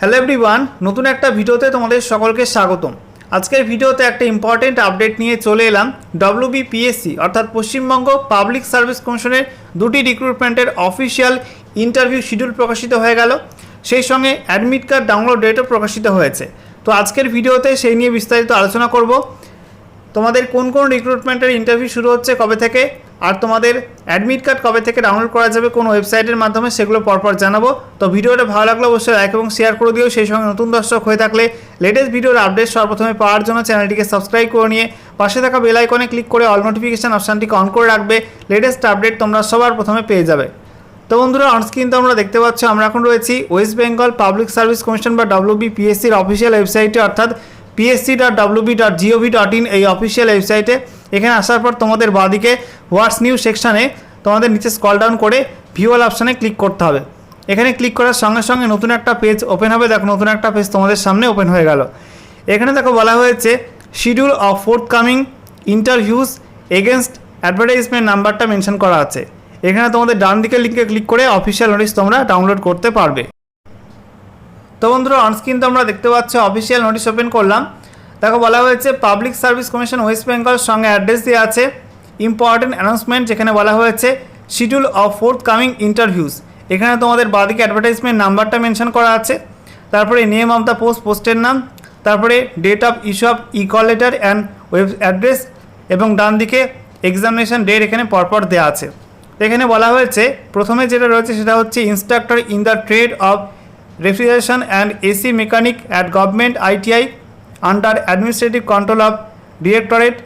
Hello everyone নতুন একটা ভিডিওতে তোমাদের সকলকে স্বাগতম। আজকের ভিডিওতে একটা ইম্পর্টেন্ট আপডেট নিয়ে চলে এলাম ডব্লিউবিপিএসসি অর্থাৎ পশ্চিমবঙ্গ পাবলিক সার্ভিস কমিশনের দুটি রিক্রুটমেন্টের অফিসিয়াল ইন্টারভিউ শিডিউল প্রকাশিত হয়ে গেল। সেই সঙ্গে অ্যাডমিট কার্ড ডাউনলোড ডেটও প্রকাশিত হয়েছে। তো আজকের ভিডিওতে সেই নিয়ে বিস্তারিত আলোচনা করব। তোমাদের কোন কোন রিক্রুটমেন্টের ইন্টারভিউ শুরু হচ্ছে, কবে থেকে? আর তোমাদের অ্যাডমিট কার্ড কবে থেকে ডাউনলোড করা যাবে, কোন ওয়েবসাইটের মাধ্যমে সেগুলো পরপর জানাব। তো ভিডিওটা ভালো লাগলে অবশ্যই লাইক এবং শেয়ার করে দিও। সেই সঙ্গে নতুন দর্শক হয়ে থাকলে লেটেস্ট ভিডিওর আপডেট সর্বপ্রথমে পাওয়ার জন্য চ্যানেলটিকে সাবস্ক্রাইব করে নিয়ে পাশে থাকা বেল আইকনে ক্লিক করে অল নোটিফিকেশান অপশানটিকে অন করে রাখবে। লেটেস্ট আপডেট তোমরা সবার প্রথমে পেয়ে যাবে। তো বন্ধুরা অনস্ক্রিন তোমরা দেখতে পাচ্ছ, আমরা এখন রয়েছি West Bengal public service commission বা ডব্লিউবিপিএসসির অফিসিয়াল ওয়েবসাইটে অর্থাৎ PSC dot WB dot GOV dot in এই অফিসিয়াল ওয়েবসাইটে এখানে আসার পর তোমাদের বাদিকে হোয়াটস নিউজ সেকশানে তোমাদের নিচে স্কল ডাউন করে ভিউয়াল অপশানে ক্লিক করতে হবে। এখানে ক্লিক করার সঙ্গে সঙ্গে নতুন একটা পেজ ওপেন হবে। দেখো, নতুন একটা পেজ তোমাদের সামনে ওপেন হয়ে গেল। এখানে দেখো বলা হয়েছে schedule of forthcoming interviews against advertisement নাম্বারটা মেনশন করা আছে। এখানে তোমাদের ডান দিকের লিঙ্কে ক্লিক করে অফিসিয়াল নোটিশ তোমরা ডাউনলোড করতে পারবে। তো বন্ধুরা অনস্ক্রিন তোমরা দেখতে পাচ্ছ অফিসিয়াল নোটিশ ওপেন করলাম। দেখো, বলা হয়েছে public service commission West Bengal সঙ্গে অ্যাড্রেস দিয়ে আছে। ইম্পর্টেন্ট অ্যানাউন্সমেন্ট যেখানে বলা হয়েছে schedule of forthcoming interviews এখানে তোমাদের বাদিকে অ্যাডভার্টাইজমেন্ট নাম্বারটা মেনশন করা আছে। তারপরে নেম অফ দ্য পোস্ট পোস্টের নাম। তারপরে date of issue of e call letter and web address এবং ডান দিকে এক্সামিনেশন ডেট এখানে পরপর দেওয়া আছে। এখানে বলা হয়েছে, প্রথমে যেটা রয়েছে সেটা হচ্ছে instructor in the trade of refrigeration and AC mechanic at government ITI under administrative control of directorate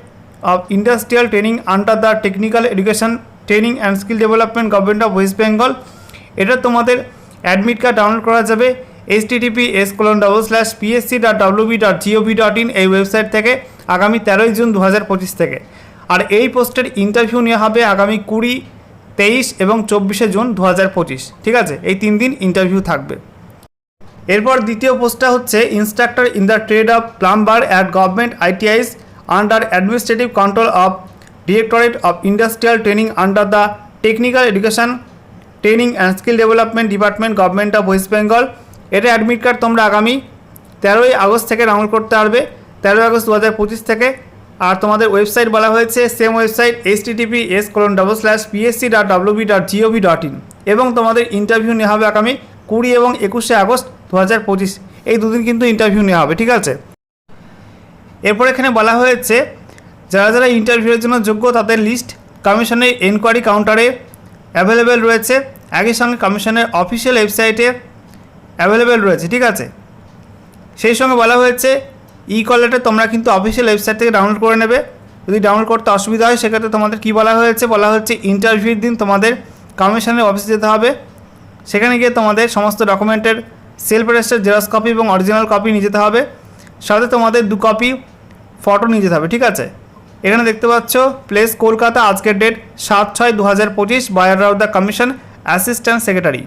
of industrial training under the technical education training and skill development government of West Bengal. এটা তোমাদের admit card download করা যাবে। H TTP S colon double slash PSC dot WB dot GOV dot in এই website থেকে আগামী তেরোই June দু হাজার পঁচিশ থেকে। আর এই পোস্টের ইন্টারভিউ নেওয়া হবে আগামী কুড়ি, তেইশ এবং চব্বিশে জুন দু হাজার পঁচিশ। ঠিক আছে? এই তিন দিন ইন্টারভিউ থাকবে। এরপর দ্বিতীয় পোস্টটা হচ্ছে instructor in the trade of plumber at government ITIs under administrative control of directorate of industrial training under the technical education training and skill development department government of West Bengal এটা admit card তোমরা আগামী তেরোই August থেকে download করতে পারবে। তেরোই August দু হাজার পঁচিশ থেকে। আর তোমাদের ওয়েবসাইট বলা হয়েছে same website H TTP S colon double slash PSC dot WB dot GOV dot in এবং তোমাদের ইন্টারভিউ নেওয়া হবে আগামী কুড়ি এবং একুশে আগস্ট। দু হাজার পঁচিশ, এই দুদিন কিন্তু ইন্টারভিউ নেওয়া হবে, ঠিক আছে? এরপর এখানে বলা হয়েছে, যারা যারা ইন্টারভিউয়ের জন্য যোগ্য, তাদের লিস্ট কমিশনের এনকোয়ারি কাউন্টারে অ্যাভেলেবেল রয়েছে। একই সঙ্গে কমিশনের অফিসিয়াল ওয়েবসাইটে অ্যাভেলেবেল রয়েছে, ঠিক আছে? সেই সঙ্গে বলা হয়েছে ই কলেটে তোমরা কিন্তু অফিসিয়াল ওয়েবসাইট থেকে ডাউনলোড করে নেবে। যদি ডাউনলোড করতে অসুবিধা হয়, সেক্ষেত্রে তোমাদের কী বলা হয়েছে? বলা হচ্ছে ইন্টারভিউর দিন তোমাদের কমিশনের অফিসে যেতে হবে। সেখানে গিয়ে তোমাদের সমস্ত ডকুমেন্টের সেলফ রেজিস্টার জেরক্স কপি এবং অরিজিনাল কপি নিয়ে যেতে হবে। সাথে তোমাদের দু কপি ফটো নিয়ে যেতে হবে, ঠিক আছে? এখানে দেখতে পাচ্ছ প্লেস কলকাতা, আজকের ডেট সাত ছয় দু হাজার পঁচিশ by order of the commission assistant secretary